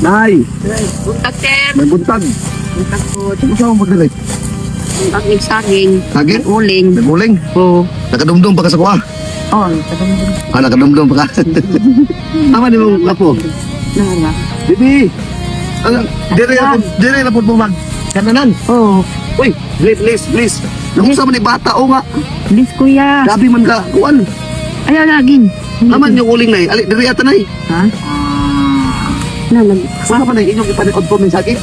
Nay, Buntag, sir. may buntag. Buntag po. Ano sa mo diri? Buntag ng saging. Saging? Uling. Naguling. Oo. Nakadumdum pa ka sa kuha. Oh, kadumdum. Ah, nakadumdum pa ka. Ama ni mo apo. Nara. Bibi. Ano, dire na dire na po bumag. Kananan. Oh. Uy, please, please, please. Nakusa man ni bata o nga. Bilis, kuya. Grabe man ka. Kuan. Ayaw lagin. Aman yung uling nay. Ali, dire ata nay. Ha? Nalag. Saka pa na inyong ipanikod po min sakit.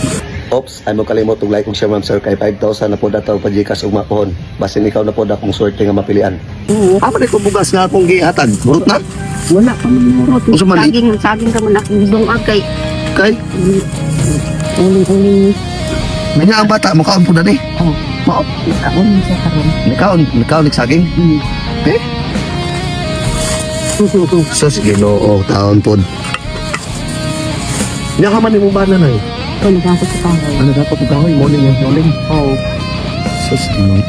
Ops, ay mo kalimot og like ug share ma'am sir kay 5,000 na po dataw pa gikas ug mapon. Basin ikaw na po da kung swerte nga mapilian. Oo. Apa na bugas nga akong gihatag? Burot na? Wala pa mamurot. Usa man, eh? Saging, saging ka man akong dungag kay. Kay, Uling-uling. Manya ang bata, mukhaon po na ni. Oh. Mao. Uling siya karon. Nikaon, nikaon nagsaging. Hmm. Eh? Sus, ginoo, taon po. Nya ka man ni mo ba na nay? Ito, nagkakot sa tawag. Ano dapat ikaw ay morning yung morning? Oo. Sus, ginoo.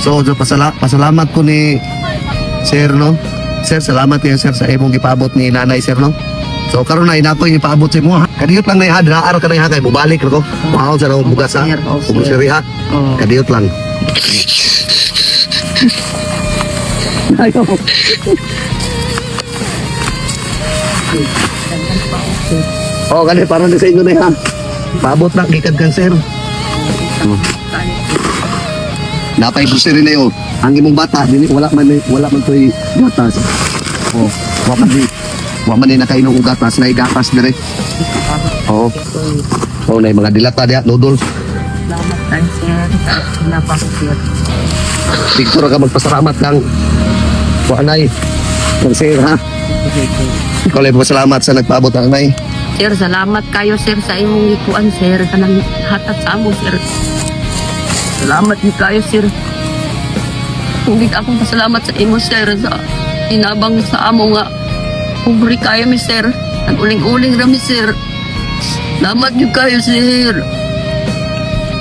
So, so pasala pasalamat ko ni Sir, no? Sir, salamat kayo, Sir, sa imong ipabot ni Nanay, Sir, no? So, karon na inako yung ipaabot sa imo, ha? Kadiyot lang na yung hadra, araw ka na yung hakay, mubalik ko. Mahal sa raw bugas, ha? Sir, oh, sir. Ha? Kadiyot lang. Ayaw. Oh, kani para na sa inyo na yan. Paabot na, gikan cancer. Oh. Napay gusto rin na yun. Ang imong bata, dili, wala man wala man to'y gatas. Oh, wala man di. Wala man di nakainom og gatas, na gatas dire. Oh. Oh, na mga dilata diha, noodles. Salamat ako, sir. Victor ka magpasalamat kang Wanay. Kang sir ha. Ikaw lang pasalamat sa nagpaabot ang nay. Sir, salamat kayo, sir, sa imong ikuan, sir. Kanang hatag sa amo, sir. Salamat ni kayo, sir. Hindi akong pasalamat sa imo, sir, sa inabang sa amo nga. Pobre kayo, mi, sir. Ang uling-uling rami, sir. Salamat niyo kayo, sir.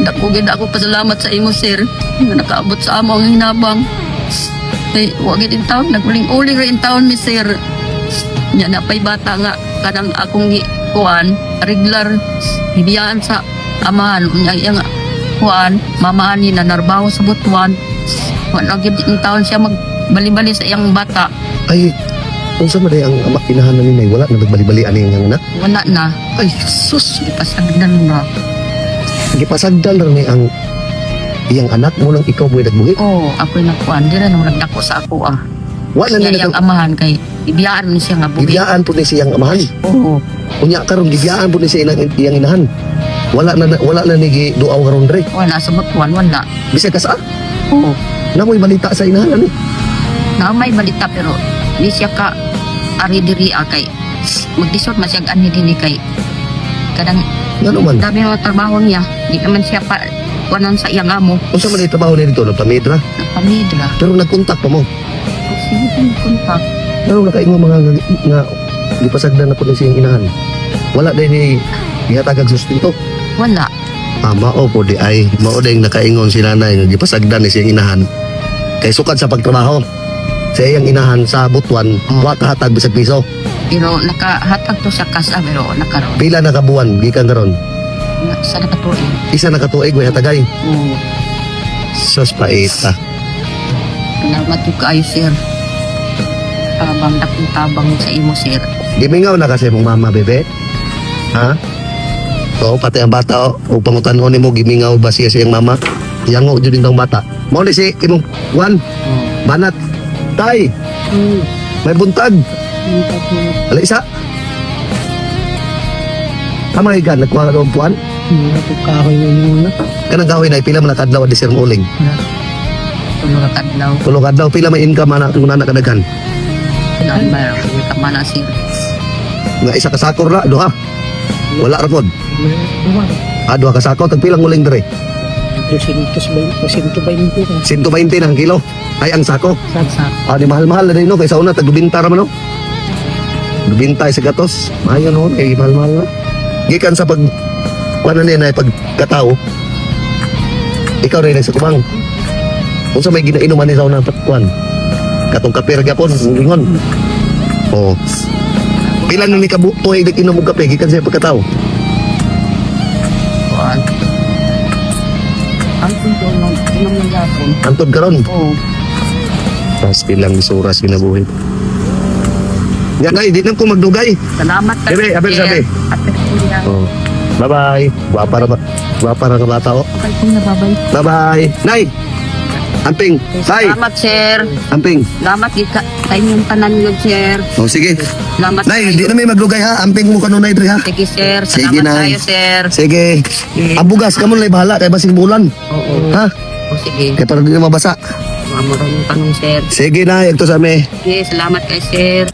Dako gid ako pasalamat sa imo, sir. Nga nakaabot sa amo ang hinabang. Ay, wag gid in taon, naguling-uling ra in taon, mi, sir. Nya na pa'y bata nga kanang akong gi kuan regular hibiyaan sa amahan. Unya iya nga kuan mamahan ni na narbaho sa butuan. Wala gyud in taon siya magbali-bali sa iyang bata. Ay, unsa man ang ama inahanan ni wala na nagbali-bali ani ang anak. wala na. Ay, sus, ipasagdan na gipasagdal ra ni ang iyang anak mo nang ikaw mo nagbuhi. oh ako na kuan dira nang nagdako sa ako ah Wala na siya iyang nag amahan kay ibiyaan ni siya nga buhi Gibiyaan po ni siyang amahan. oo Unya karon gibiyaan po ni siya iyang, iyang inahan. Wala na wala na ni duaw karon dre. wala sa butuan wala Bisag ka sa oo namoy balita sa inahan ani. na may balita pero di siya ka ari diri ah, kay magdisot man siya ani dinhi kay kadang Ngano man? dami mga trabaho niya di naman siya pa kuanan sa iyang amo Unsa man ni trabaho ni dito nagpamedra nagpamidra pero nagkontak pa mo. Tayo kontak Pero nakaingo mga nga, nga gipasagdan na po ni siyang inahan. Wala din ni gihatag og sustento. wala Ah, mao po di ay mao din nakaingon si nanay nga gipasagdan ni siyang inahan. Kay sukad sa pagtrabaho. Sa iyang inahan sa butuan, Oh. wa kahatag bisag piso. pero nakahatag to sa kasa pero nakaroon Pila na kabuan gikan karon. na, sa nakatuin Isa na katuig way hatagay. oo Sus paita. salamat yung kayo sir tabang dakong tabang sa imo sir Gimingaw na kasi mong mama bebe. Ha? Oo, pati ang bata o, o pangutan-o ni mo gimingaw ba siya siyang mama? Yango jud din tong bata. Mao ni si imong wan oo banat. Tay, hmm may buntag. Ala isa. Tama ikan, nagkuha ka ng puan. Nagkakoy mo muna. Kanang gawin na, pila man nakadlaw di sir muling. Tulog at adlaw. Tulog adlaw, pila may income na kung nana kadaghan. Kami kamana sir. Nga isa ka sakor na, duha. Wala ra pod. Ah, duha ka sakor, tag pilang muling dire. 220 120 ng kilo. Ay ang sako. Sagsak. Ah, di mahal-mahal na rin no. Kaysa una, tagdubinta raman no. Dubinta sa gatos. Mayo no, eh, mahal-mahal na. Gikan sa pag, kuha na niya na pagkatao. Ikaw rin sa kumang. Kung sa may ginainuman ni sa unang kuhan. Katong kapir gapon, lingon. Oh. Pila na ni kabuto ay inom og kape gikan sa pagkatao. Kuan. Ang pinto ng inom ng yapon. Antod karon. Oo. Pas pilang isuras kinabuhi. Yan ay, di na ko magdugay. Salamat ka. Sabi, sabi. Oh. Bye-bye. Guwapa na ba? Guwapa na ka bata oh. Okay babay. Bye-bye. Nay! Amping! Tay! Salamat sir. Amping! Salamat kita sa inyong tanan yun sir. Oh, sige. Salamat Nay, di kayo. na may maglugay ha. Amping mo kanunay dre ha. Sige sir. Sige, Salamat Nay. kayo sir. Sige. Abugas ka mo na bahala kay basing bulan. Oo. Ha? O sige. Kaya para di na mabasa. Mga marunong tanong sir. Sige na, ito sa amin. Sige, salamat kay sir.